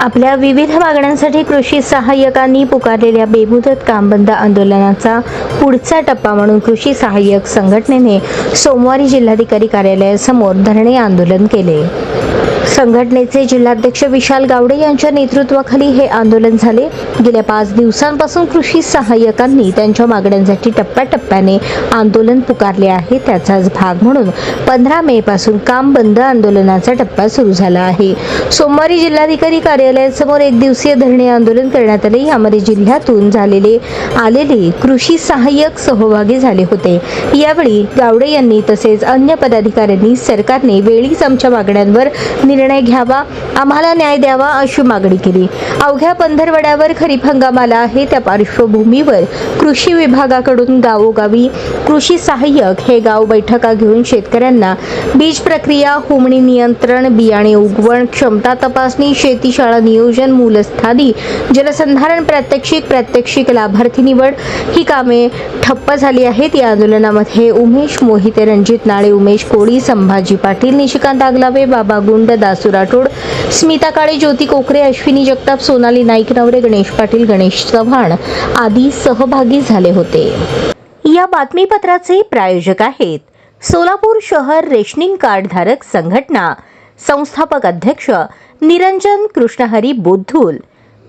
आपल्या विविध मागण्यांसाठी कृषी सहाय्यकांनी पुकारलेल्या बेमुदत काम बंद आंदोलनाचा पुढचा टप्पा म्हणून कृषी सहाय्यक संघटनेने सोमवारी जिल्हाधिकारी कार्यालयासमोर धरणे आंदोलन केले. संघटनेचे जिल्हाध्यक्ष विशाल गावडे यांच्या नेतृत्वाखाली हे आंदोलन झाले. गेल्या पाच दिवसांपासून कृषी सहाय्यकांनी त्यांच्या मागण्यांसाठी टप्प्याटप्प्याने आंदोलन पुकारले आहे. त्याचाच भाग म्हणून पंधरा मे पासून काम बंद आंदोलनाचा टप्पा सुरू झाला आहे. सोमवारी जिल्हाधिकारी कार्यालयासमोर एक दिवसीय धरणे आंदोलन करण्यात आले. यामध्ये जिल्ह्यातून झालेले आलेले कृषी सहाय्यक सहभागी झाले होते. यावेळी गावडे यांनी तसेच अन्य पदाधिकाऱ्यांनी सरकारने वेळीच आमच्या मागण्यांवर निर्णय निर्णय घ्यावा. आम्हाला न्याय द्यावा अशी मागणी केली. अवघ्या पंधरवड्यावर खरीप हंगाम आला आहे त्या पार्श्वभूमीवर कृषी विभागाकडून गावोगावी कृषी सहाय्यक हे गाव बैठका घेऊन शेतकऱ्यांना बीज प्रक्रिया होमणी नियंत्रण बियाणे उगवण क्षमता तपासणी शेतीशाळा नियोजन मूलस्थानी जलसंधारण प्रात्यक्षिक प्रात्यक्षिक लाभार्थी निवड ही कामे ठप्प झाली आहेत. या आंदोलनामध्ये उमेश मोहिते रणजित नाळे उमेश कोळी संभाजी पाटील निशिकांत आगलावे बाबा गुंड दासू राठोड स्मिता काळे ज्योती कोकरे अश्विनी जगताप सोनाली नाईक नवरे गणेश पाटील गणेश चव्हाण आदी सहभागी झाले होते. या बातमीपत्राचे प्रायोजक आहेत सोलापूर शहर रेशनिंग कार्ड धारक संघटना संस्थापक अध्यक्ष निरंजन कृष्णहरी बोद्धुल